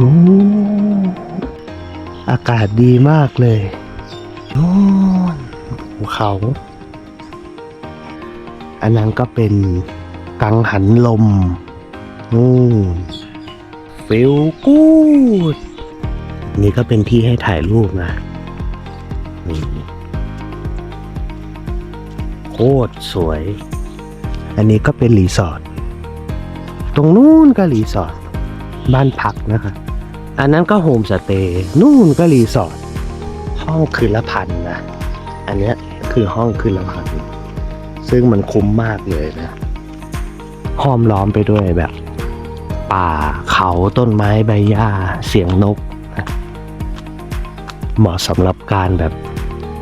โอ้อากาศดีมากเลยโน่นภูเขา อันนั้นก็เป็นกังหันลมนู่นฟิลกูด นี่ก็เป็นที่ให้ถ่ายรูปนะนี่โคตรสวย อันนี้ก็เป็นรีสอร์ท ตรงนู้นก็รีสอร์ท บ้านพักนะคะ อันนั้นก็โฮมสเตย์นู่นก็รีสอร์ทห้องคืนละพันนะอันเนี้ยคือห้องคืนละพันซึ่งมันคุ้มมากเลยนะห้อมล้อมไปด้วยแบบ ป่าเขาต้นไม้ใบหญ้าเสียงนกนะเหมาะสำหรับการแบบ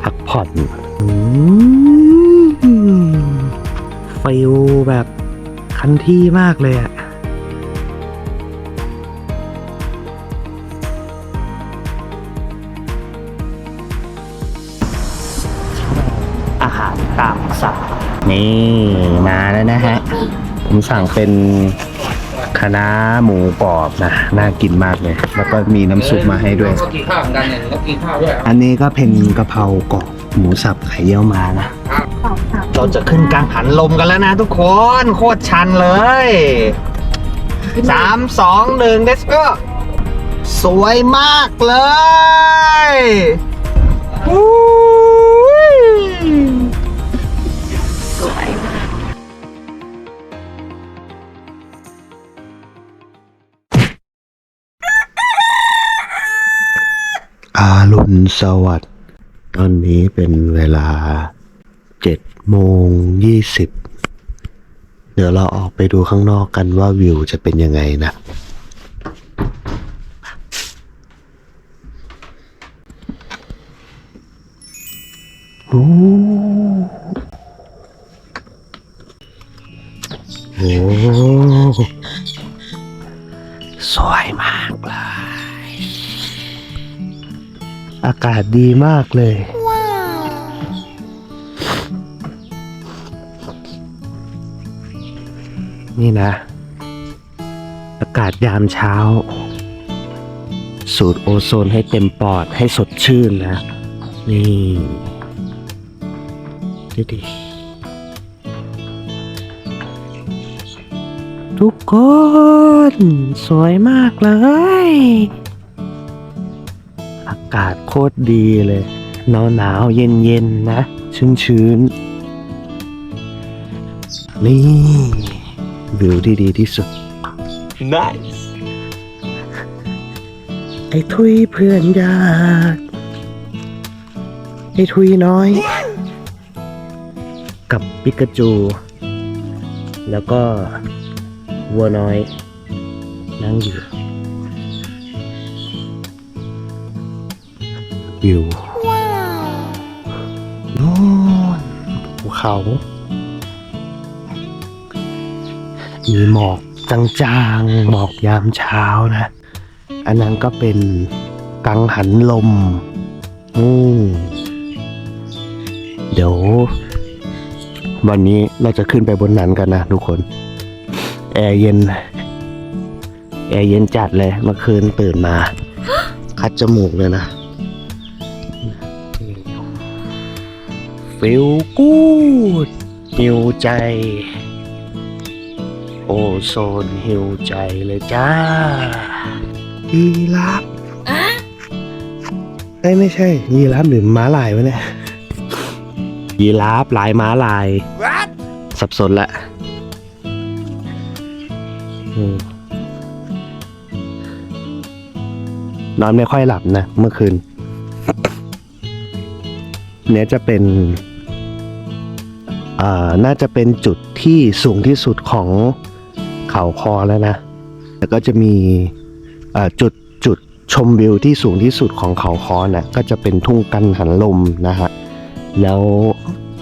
พักผ่อนอืมฟิลแบบคันที่มากเลยอะ นี่มาแล้วนะฮะ ผมสั่งเป็นคะน้าหมูกรอบนะ น่ากินมากเลย แล้วก็มีน้ำซุปมาให้ด้วย ก็กินข้าวเหมือนกันเนี่ยก็กินข้าวด้วยอันนี้ก็เป็นกะเพรากรอบหมูสับไข่เยี่ยวมานะ เราจะขึ้นกลางหันลมกันแล้วนะทุกคน โคตรชันเลยสามสองหนึ่ง let's go สวยมากเลย อารุณสวัสดิ์ตอนนี้เป็นเวลาเจ็ดโมงยี่สิบเดี๋ยวเราออกไปดูข้างนอกกันว่าวิวจะเป็นยังไงนะ โอ้โหสวยมาก อากาศดีมากเลย นี่นะ อากาศยามเช้า สูดโอโซนให้เต็มปอดให้สดชื่นนะ นี่ดูดิทุกคน สวยมากเลย อากาศโคตรดีเลย หนาวหนาวเย็นเย็นๆนะ ชื้นชื้นๆนี่วิวที่ดีที่สุด nice ไอ้ทุยเพื่อนยากไอ้ทุยน้อย กับปิกาจู แล้วก็วัวน้อยนั่งอยู่ วิวโน่นภูเขา มีหมอกจางๆ หมอกยามเช้านะ อันนั้นก็เป็นกังหันลมอืมเดี๋ยว วันนี้เราจะขึ้นไปบนนั้นกันนะทุกคน แอร์เย็น แอร์เย็นจัดเลยเมื่อคืนตื่นมา คัดจมูกเลยนะ ฟิลกูดหิวใจ โอโซนหิวใจเลยจ้ายีราฟเอ้ยไม่ใช่ ยีราฟหรือม้าลายวะเนี่ย ยีราฟลายม้าลาย สับสนละอืมนอนไม่ค่อยหลับนะ เมื่อคืน เนี้ยจะเป็นอ่า น่าจะเป็นจุดที่สูงที่สุดของเขาคอแล้วนะ แล้วก็จะมีจุดจุดชมวิวที่สูงที่สุดของเขาคอน่ะก็จะเป็นทุ่งกันหันลมนะฮะ แล้ว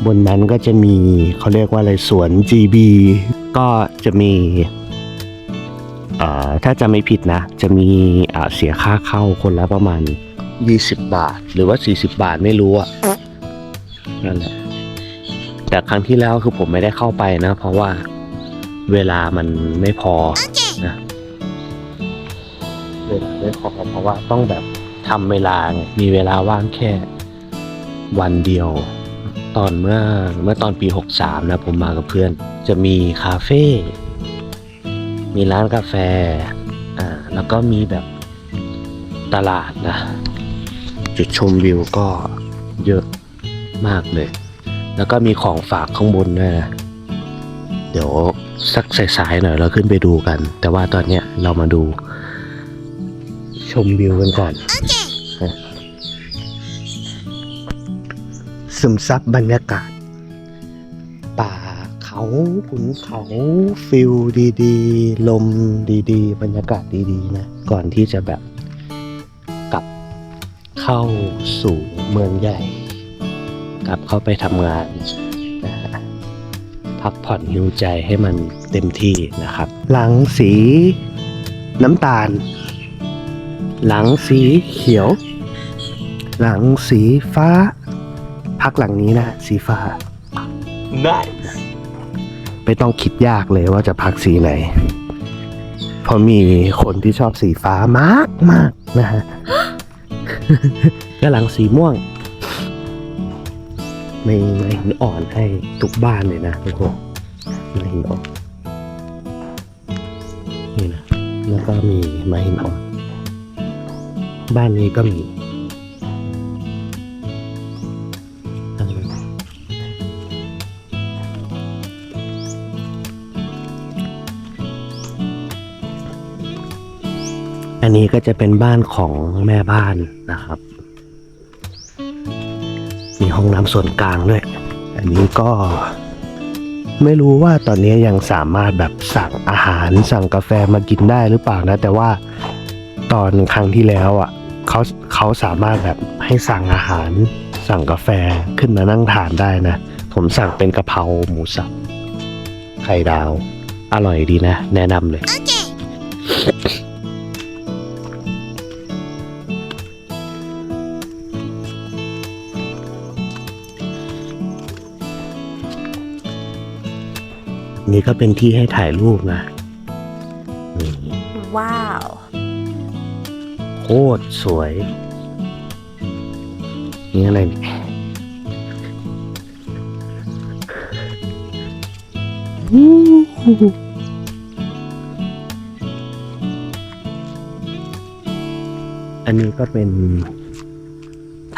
บนนั้นก็จะมีเขาเรียกว่าอะไรสวน GB ก็จะมีถ้าจะไม่ผิดนะ จะมีเสียค่าเข้าคนละประมาณ 20 บาท หรือว่า 40 บาทไม่รู้อะนั่นแหละ แต่ครั้งที่แล้วคือผมไม่ได้เข้าไปนะ เพราะว่าเวลามันไม่พอนะเวเวลาไม่พอเพราะว่าต้องแบบทำเวลาไงมีเวลาว่างแค่วันเดียว ตอนเมื่อเมื่อตอนปี 63 นะผมมากับเพื่อน จะมีคาเฟ่มีร้านกาแฟอ่าแล้วก็มีแบบตลาดนะ จุดชมวิวก็เยอะมากเลย แล้วก็มีของฝากข้างบนด้วยนะเดี๋ยวสักสายๆหน่อยเราขึ้นไปดูกัน แต่ว่าตอนเนี้ยเรามาดู ชมวิวกันก่อนนะซึมซับบรรยากาศ ป่าเขาขุนเขาฟิลดีๆ ลมดีๆ บรรยากาศดีๆ นะ ก่อนที่จะแบบกลับเข้าสู่เมืองใหญ่ กลับเข้าไปทำงานนะฮะพักผ่อนฮิวใจให้มันเต็มที่นะครับ หลังสีน้ำตาล หลังสีเขียว หลังสีฟ้า พักหลังนี้นะ สีฟ้า nice ไม่ต้องคิดยากเลยว่าจะพักสีไหนเพราะมีคนที่ชอบสีฟ้ามากมากๆนะฮะก็หลังสีม่วงไม่ไม่หินอ่อนให้ทุกบ้านเลยนะทุกคนไม่หินอ่อนนี่นะแล้วก็มีไม้หินอ่อน บ้านนี้ก็มีอันนี้ก็จะเป็นบ้านของแม่บ้านนะครับ ห้องน้ำส่วนกลางด้วย อันนี้ก็ไม่รู้ว่าตอนนี้ยังสามารถแบบสั่งอาหารสั่งกาแฟมากินได้หรือเปล่านะ แต่ว่าตอนครั้งที่แล้วอะเขาเขาสามารถแบบให้สั่งอาหารสั่งกาแฟขึ้นมานั่งทานได้นะ ผมสั่งเป็นกะเพราหมูสับไข่ดาว อร่อยดีนะ แนะนำเลย นี่ก็เป็นที่ให้ถ่ายรูปนะนี่ว้าว โคตรสวย นี่อะไรเนี่ยอันนี้ก็เป็น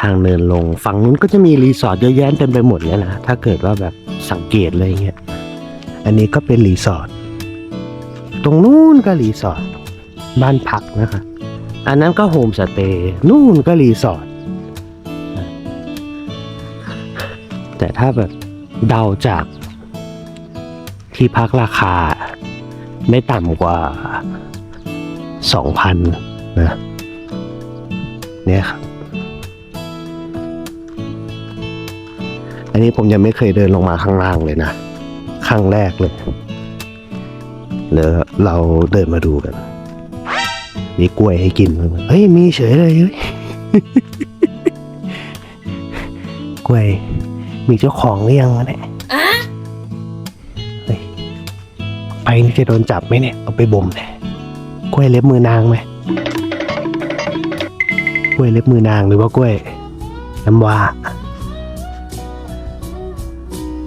ทางเนินลง ฝั่งนู้นก็จะมีรีสอร์ทเยอะแยะเต็มไปหมดเลยนะ ถ้าเกิดว่าแบบสังเกตเลยเงี้ย อันนี้ก็เป็นรีสอร์ทตรงนู้นก็รีสอร์ทบ้านพักนะคะ อันนั้นก็โฮมสเตย์นู่นก็รีสอร์ทแต่ถ้าแบบเดาจากที่พักราคาไม่ต่ำกว่าสองพันนะเนี่ยครับอันนี้ผมยังไม่เคยเดินลงมาข้างล่างเลยนะ ครั้งแรกเลยเดี๋ยวเราเดินมาดูกัน มีกล้วยให้กินมั้ยเฮ้ยมีเฉยเลยเฮ้ยกล้วย มีเจ้าของหรือยังวะเนี่ยเฮ้ยไปนี่จะโดนจับไหมเนี่ยเอาไปบ่มเนี่ยกล้วยเล็บมือนางไหมกล้วยเล็บมือนางหรือว่ากล้วยน้ำว้า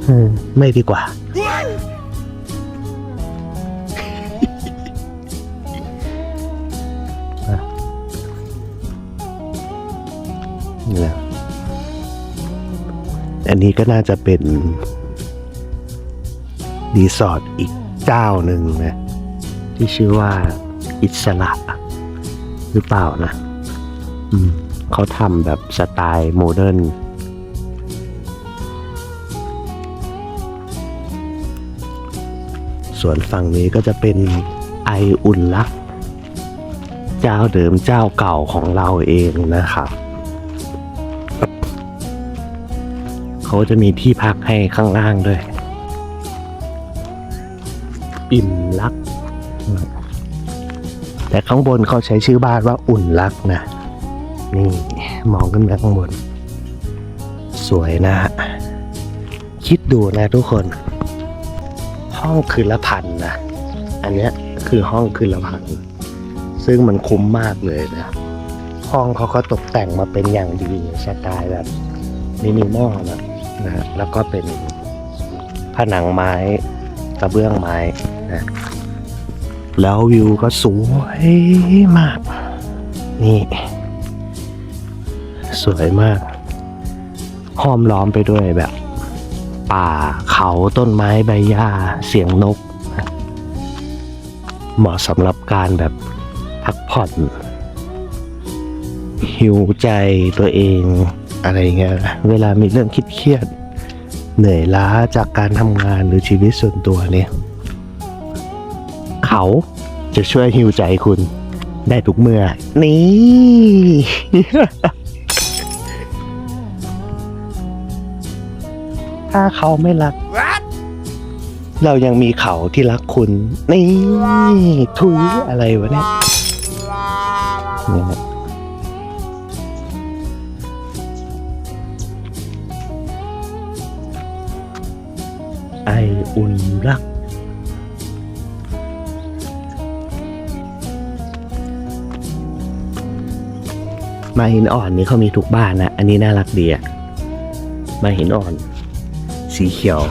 อืมไม่ดีกว่า นนี้ก็น่าจะเป็นรีสอร์ทอีกเจ้าหนึ่งนะ ที่ชื่อว่าอิสระ หรือเปล่านะ อืมเขาทำแบบสไตล์โมเดิร์นส่วนฝั่งนี้ก็จะเป็นไออุ่นลัก เจ้าเดิมเจ้าเก่าของเราเองนะครับ เขาจะมีที่พักให้ข้างล่างด้วย อิ่มรัก แต่ข้างบนเขาใช้ชื่อบ้านว่าอุ่นรักนะ นี่ มองขึ้นไปข้างบน สวยนะฮะคิดดูนะทุกคน ห้องคืนละพันนะ อันเนี้ยคือห้องคืนละพัน ซึ่งมันคุ้มมากเลยนะห้องเขาก็ตกแต่งมาเป็นอย่างดีสไตล์แบบมินิมอลนะ นะฮะแล้วก็เป็นผนังไม้กระเบื้องไม้นะแล้ววิวก็สวยมาก นี่ สวยมากห้อมล้อมไปด้วยแบบ ป่าเขาต้นไม้ใบหญ้าเสียงนก เหมาะสำหรับการแบบพักผ่อนหิวใจตัวเอง อะไรเงี้ยนะเวลามีเรื่องคิดเครียดๆเหนื่อยล้าจากการทำงานหรือชีวิตส่วนตัวเนี่ย เขาจะช่วยหิวใจคุณได้ทุกเมื่อ นี่ ถ้าเขาไม่รัก เรายังมีเขาที่รักคุณ นี่ ทุยอะไรวะเนี่ย ไออุ่นรัก มาหินอ่อนนี่เขามีทุกบ้านนะ อันนี้น่ารักดีอะมาหินอ่อน สีเขียว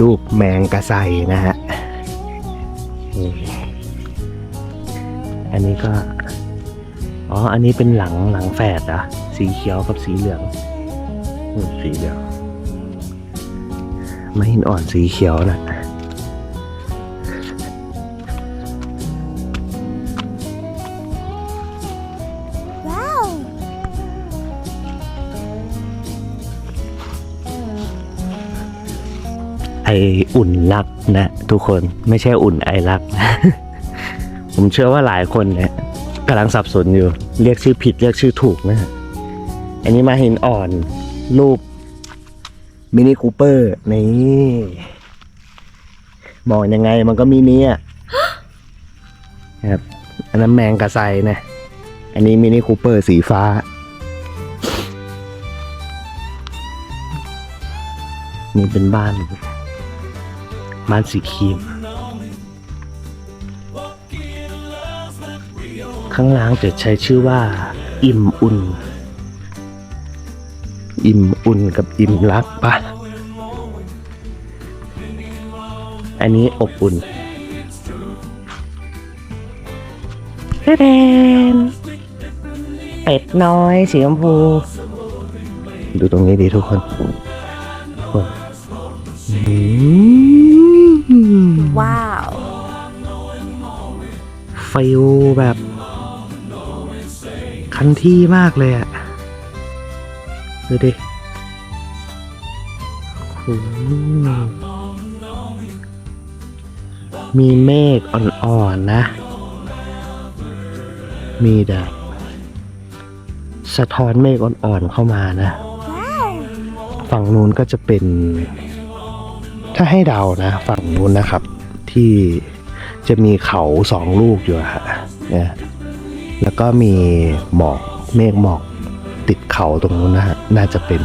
รูปแมงกระไซนะฮะ อันนี้ก็ อ๋อ อันนี้เป็นหลังหลังแฝดอะสีเขียวกับสีเหลือง สีเหลือง ไม่หินอ่อนสีเขียวนะว้าวไออุ่นรักนะ ทุกคนไม่ใช่อุ่นไอรักผมเชื่อว่าหลายคนเนี่ยกำลังสับสนอยู่ เรียกชื่อผิดเรียกชื่อถูกนะฮะอันนี้มาหินอ่อนรูป มินิคูเปอร์นี่มองยังไงมันก็มินิอะครับอันนั้นแมงกระไซนะ อันนี้มินิคูเปอร์สีฟ้า นี่เป็นบ้านบ้านสีครีม ข้างล่างจะใช้ชื่อว่า อิ่มอุ่น อิ่มอุ่นกับอิ่มรักปะอันนี้อบอุ่นเดนเป็ดน้อยสีชมพู ดูตรงนี้ดีทุกคนทุกคนอืมว้าวฟิลแบบคันที่มากเลยอะ ดูดิโอ้โหมีเมฆอ่อนๆนะ มีแบบสะท้อนเมฆอ่อนๆเข้ามานะว้าวฝั่งนู้นก็จะเป็น ถ้าให้เดานะ ฝั่งนู้นนะครับ ที่จะมีเขาสองลูกอยู่อะฮะเนี่ยแล้วก็มีหมอกเมฆหมอก ติดเขาตรงนู้นนะฮะน่าจะเป็น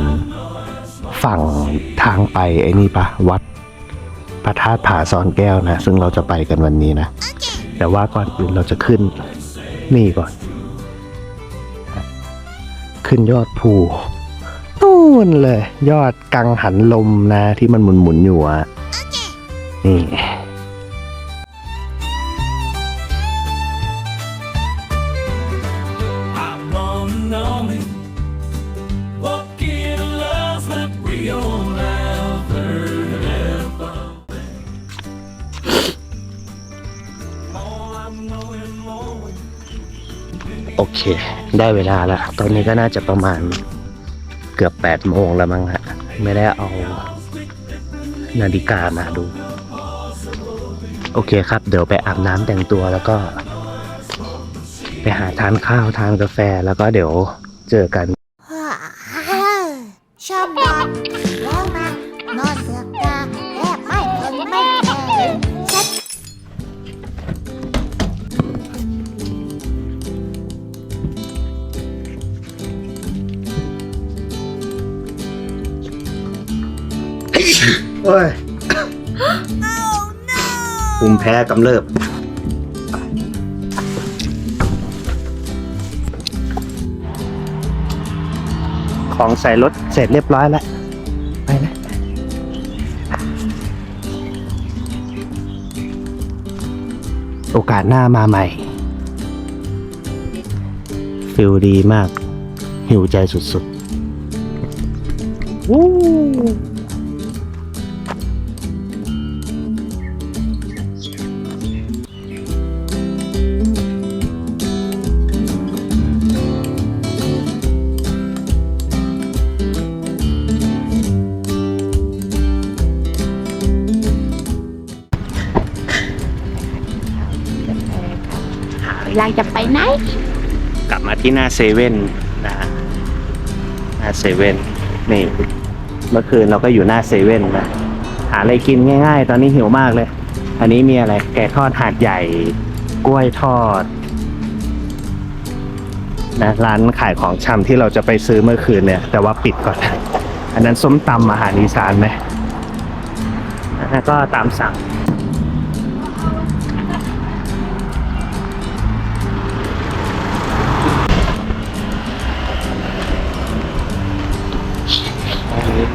ฝั่งทางไปไอ้นี่ปะวัดพระธาตุผาซอนแก้วนะ ซึ่งเราจะไปกันวันนี้นะ แต่ว่าก่อนอื่นเราจะขึ้นนี่ก่อน ขึ้นยอดภูนู่นเลย ยอดกังหันลมนะ ที่มันหมุนหมุนๆอยู่อะนี่ ได้เวลาแล้ว ตอนนี้ก็น่าจะประมาณเกือบแปดโมงแล้วมั้งฮะ ไม่ได้เอานาฬิกามาดู โอเคครับ เดี๋ยวไปอาบน้ำแต่งตัวแล้วก็ ไปหาทานข้าวทานกาแฟแล้วก็เดี๋ยวเจอกัน เอ้ยภูมิแพ้กำเริบ ของใส่รถเสร็จเรียบร้อยแล้ว ไปนะ โอกาสหน้ามาใหม่ ฟิลดีมาก หิวใจสุดๆ วู้ ลาจะไปไหน กลับมาที่หน้าเซเว่นนะฮะหน้าเซเว่นนี่ เมื่อคืนเราก็อยู่หน้าเซเว่นนะ หาอะไรกินง่าย ๆ ตอนนี้หิวมากเลย อันนี้มีอะไร แกงทอดหาดใหญ่ กล้วยทอด นะร้านขายของชำที่เราจะไปซื้อเมื่อคืนเนี่ย แต่ว่าปิดก่อน อันนั้นส้มตำอาหารอีสานไหมแล้วก็ตามสั่ง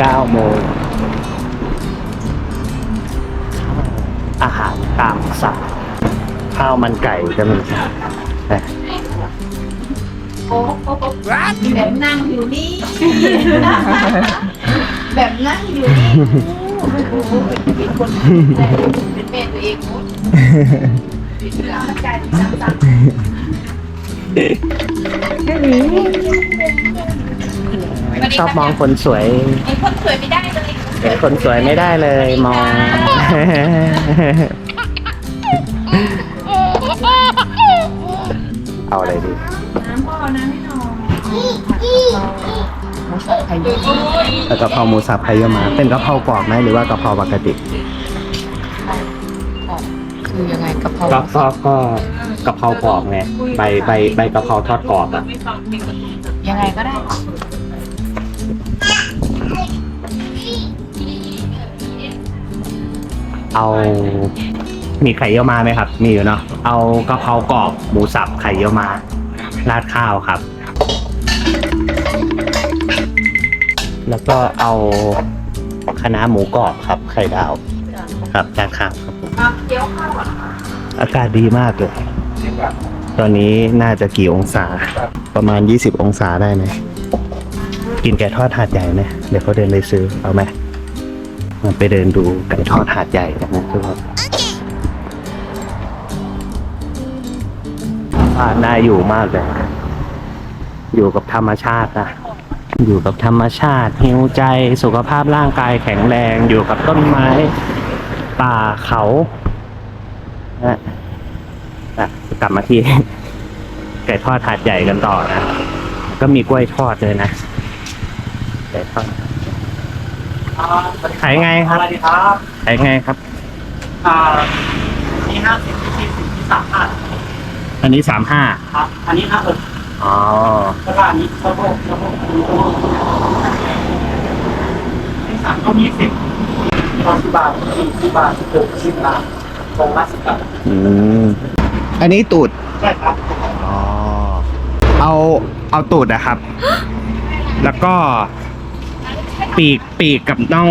ตอนนี้เก้าโมง อาหารตามสั่งข้าวมันไก่ก็มีนะแบบนั่งอยู่นี่ แบบนั่งอยู่นี่โอ้โหเป็นคนเป็นแม่ตัวเองหมดเป็นร่างกายต่างๆ ชอบมองคนสวย ไอ้คนสวยไม่ได้เลยเห็นคนสวยไม่ได้เลยมอง เอาอะไรดี น้ำพ่อน้ำไม่นอนแล้วกะเพราหมูสับไข่เยี่ยวมาเป็นกะเพรากรอบไหมหรือว่ากะเพราปกติคือยังไงกะเพราก็ก็ก็กะเพรากรอบไงใบใบใบกะเพราทอดกรอบอะยังไงก็ได้ เอามีไข่เยี่ยวมาไหมครับ มีอยู่เนาะเอากะเพรากรอบหมูสับไข่เยี่ยวมาราดข้าวครับ แล้วก็เอาคณะน้าหมูกรอบครับ ไข่ดาวครับราดข้าวครับผมเกี๊ยวข้าวอะอากาศดีมากเลย ตอนนี้น่าจะกี่องศาประมาณ 20 องศาได้ไหมกินไก่ทอดหาดใหญ่ไหมเดี๋ยวเขาเดินไปซื้อเอาไหมมัน ไปเดินดูไก่ทอดหาดใหญ่กันนะทุกคนบ้านน่าอยู่มากเลย อยู่กับธรรมชาตินะ อยู่กับธรรมชาติหิวใจสุขภาพร่างกายแข็งแรง อยู่กับต้นไม้ ป่าเขานะอะกลับมาที่ไก่ทอดถาดใหญ่กันต่อนะ ก็มีกล้วยทอดเลยนะไก่ทอด ขายไงครับสวัสดีครับขายไงครับ อ่านี่ห้าสิบที่สี่สิบที่สามห้าอันนี้สามห้าครับ อันนี้ห้าเอออ๋อแล้วก็อันนี้สะโพกสะโพกนี่สามก็ยี่สิบสองสิบบาทสี่สิบบาทสิบหกสิบบาทตรงละสิบบาทอืมอันนี้ตูดใช่ครับอ๋อเอาเอาตูดนะครับ แล้วก็ ปีกปีกกับน่อง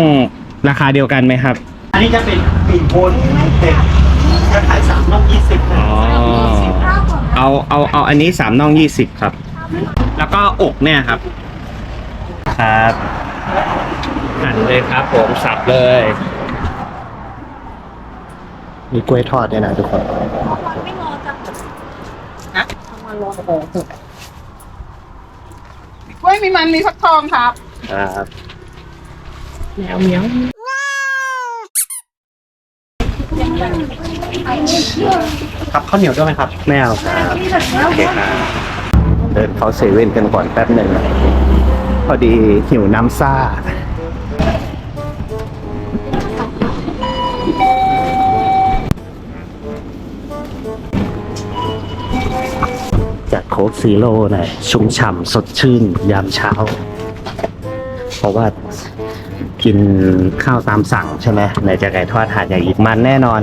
ราคาเดียวกันไหมครับ อันนี้จะเป็นปีกโคนเด็กจะขายสามนอกยี่สิบอ๋อเอาเอาเอาอันนี้สามน่องยี่สิบครับ แล้วก็อกเนี่ยครับ ครับหั่นเลยครับผมสับเลย มีกล้วยทอดด้วยนะทุกคนกล้วยมีมันมีฟักทองครับ ครับ แมวเมียวครับข้าวเหนียวด้วยไหมครับ ไม่เอาครับโอเคครับเดินเขาเซเว่นกันก่อนแป๊บหนึ่งนะพอดีหิวน้ำซ่าจัดโค้กซีโร่หน่อยชุ่มฉ่ำสดชื่นยามเช้า เพราะว่า กินข้าวตามสั่งใช่ไหมไหนจะไก่ทอดหาดใหญ่อีกมันแน่นอน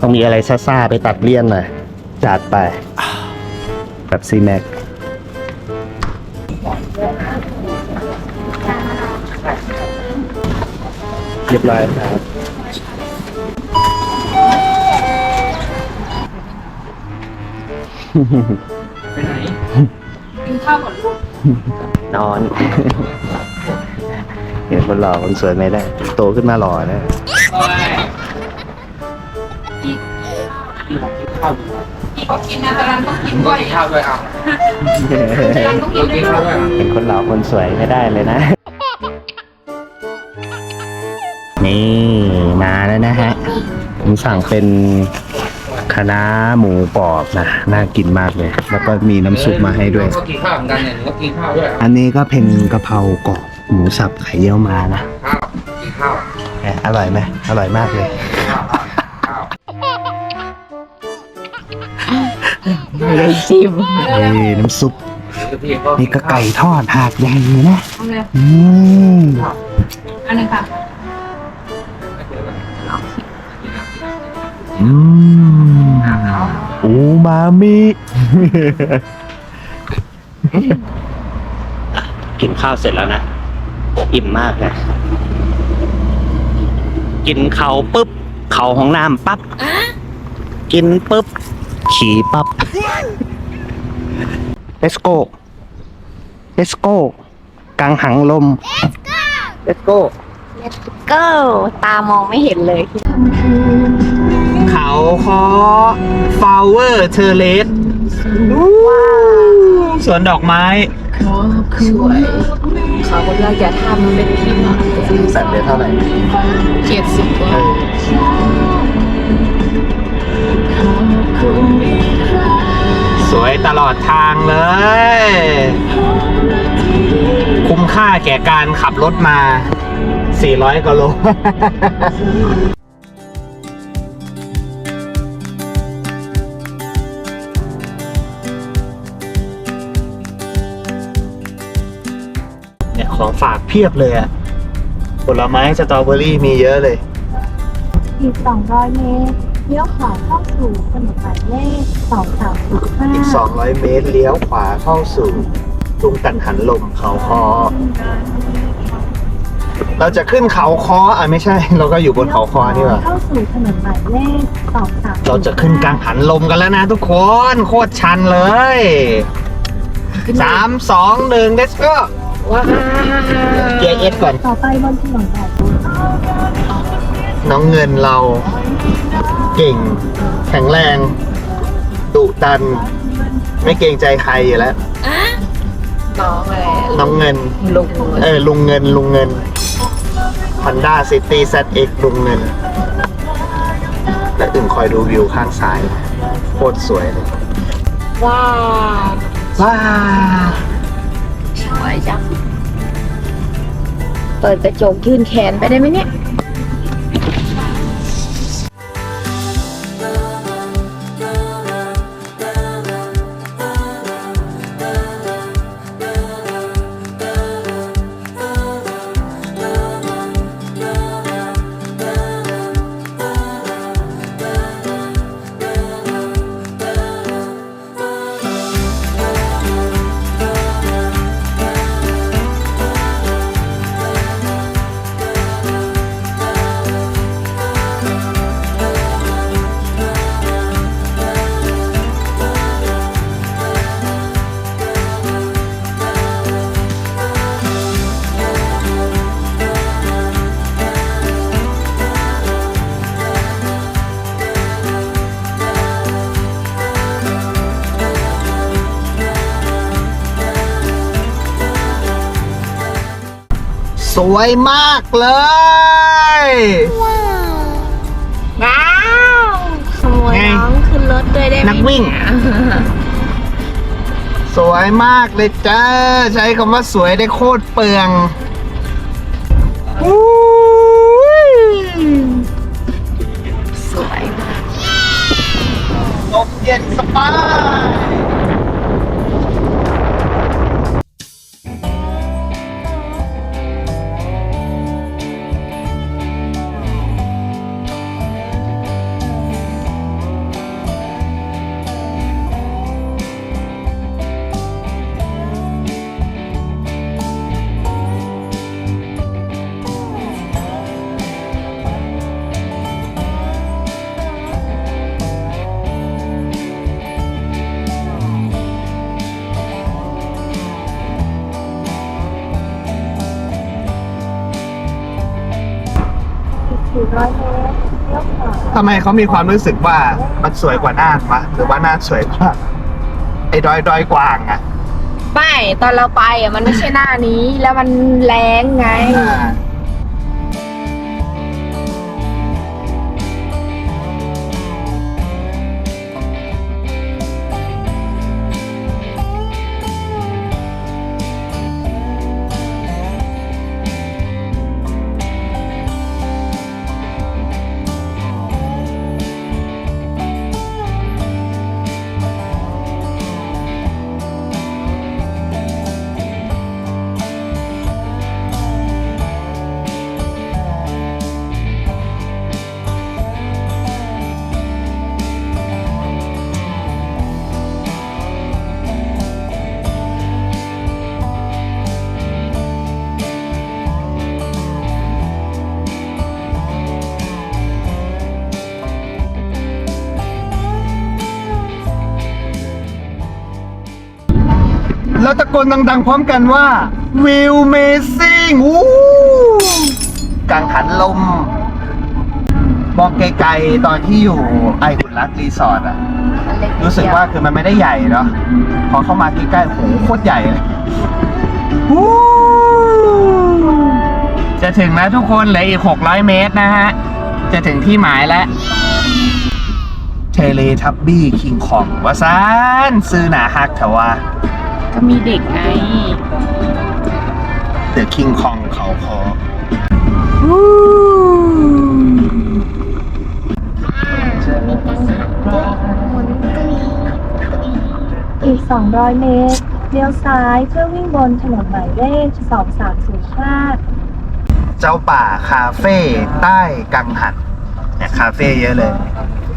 ต้องมีอะไรซ่าๆไปตัดเลี่ยนหน่อยจัดไปแบบซีแม็กเรียบร้อยครับไปไหนกินข้าวก่อนลูกนอน เห็นคนหล่อคนสวยไม่ได้ โตขึ้นมาหล่อนะโอ้ยพี่บอกกินข้าวอยู่พี่ก็กินนะแต่รันต้องกินก็ด้วยกินข้าวด้วยอะรันต้องกิเรานด้กินวยข้าวด้วยอะเป็นคนหล่อคนสวยไม่ได้เลยนะ นี่มาแล้วนะฮะ ผมสั่งเป็นคณะน้าหมูกรอบนะน่ากินมากเลย แล้วก็มีน้ำซุปมาให้ด้วยก็กินข้าวเหมือนกันเนี่ยหนูก็กินข้าวด้วยอะอันนี้ก็เป็นกะเพรากรอบ หมูสับไข่เยี่ยวมานะข้าวกินข้าวแหมอร่อยไหมอร่อยมากเลยข้าวข้าวชิมนี่น้ำซุปพี่ก็นี่ก็ไก่ทอดหาดใหญ่นะเอาเลยอืมอันหนึ่งค่ะอืมอูมามิกินข้าวเสร็จแล้วนะ อิ่มมากนะกินเขาวปุ๊บ เขาของน้ำปั๊บ กินปุ๊บ ขี่ปั๊บ let's go let's go กังหังลม let's go ก็ตามองไม่เห็นเลย เขาคอฟลาวเวอร์เทเลสสวนดอกไม้ สวยเขาก็อยากจะทำเป็นที่หมายสัตว์เดือนเท่าไหร่เจ็ดสิบกว่าสวยตลอดทางเลย คุ้มค่าแก่การขับรถมา 400กว่าโล ของฝากเพียบเลยอะผลไม้สตรอเบอรี่มีเยอะเลย อีก 200 เมตรเลี้ยวขวาเข้าสู่ถนนหมายเลข2305อีก200 เมตรเลี้ยวขวาเข้าสู่ตุงตันหันลมเขาคอ เราจะขึ้นเขาคออะไม่ใช่ เราก็อยู่บนเขาคอนี่หว่า เข้าสู่ถนนหมายเลข23เราจะขึ้นกลางหันลมกันแล้วนะทุกคน โคตรชันเลยสามสองหนึ่ง let's go ว้าวเกียร์เอสก่อน ต่อไปบนถนนแบบน้องเงินเราเก่ง แข็งแรงดุดัน ไม่เกรงใจใครอยู่แล้ว น้องอะไรน้องเงิน ลุงเออลุงเงินลุงเงิน Honda City ZX ลุงเงิน และอื่นคอยดูวิวข้างซ้าย โคตรสวยเลย ว้าว ว้าส อยจัง เปิดกระจกยื่นแขนไปได้ไหมเนี่ย สวยมากเลย ว้าวขโมยไงน้องขึ้นรถด้วยได้ไหมนักวิ่ง สวยมากเลยจ้า ใช้คำว่าสวยได้โคตรเปลืองอุ้ยสวยมากลมเย็นสบาย ทำไมเขามีความรู้สึกว่ามันสวยกว่าน่านวะหรือว่าน่านสวยกว่าไอ้ดอยดอยกวางอะไม่ตอนเราไปอะมันไม่ใช่หน้านี้แล้วมันแรงไงแล้ ตะโกนดังๆ พร้อมกันว่าวิวเมซิ่งอู้กังหันลม มองไกลๆ ตอนที่อยู่ไอหุ่นรักรีสอร์ทอะมันเล็กนิดเดียวรู้สึกว่าคือมันไม่ได้ใหญ่เนาะพอเข้ามาใกล้ๆโหโคตรใหญ่เลยวู้จะถึงแล้วทุกคนเหลืออีก 600 เมตรนะฮะ จะถึงที่หมายแล้วเทเลทับบี้คิงคองวาซานซื้อหนาฮักเถอะว่า ก็มีเด็กไงเดอะคิงคองเขาคออีก 200 เมตร เลี้ยวซ้ายเพื่อวิ่งบนถนนหมายเลข 2305เจ้าป่าคาเฟ่ใต้กังหันเนี่ยคาเฟ่เยอะเลย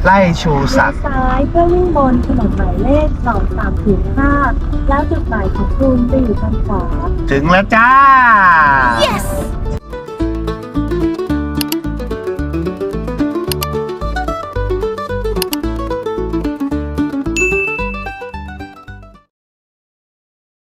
ไล่ชูเลี้ศัยวกดิ์ซ้ายเพื่อวิ่งบนถนนหมายเลข2305แล้วจุดหมายของคุณจะอยู่ทางขวา ถึงแล้วจ้า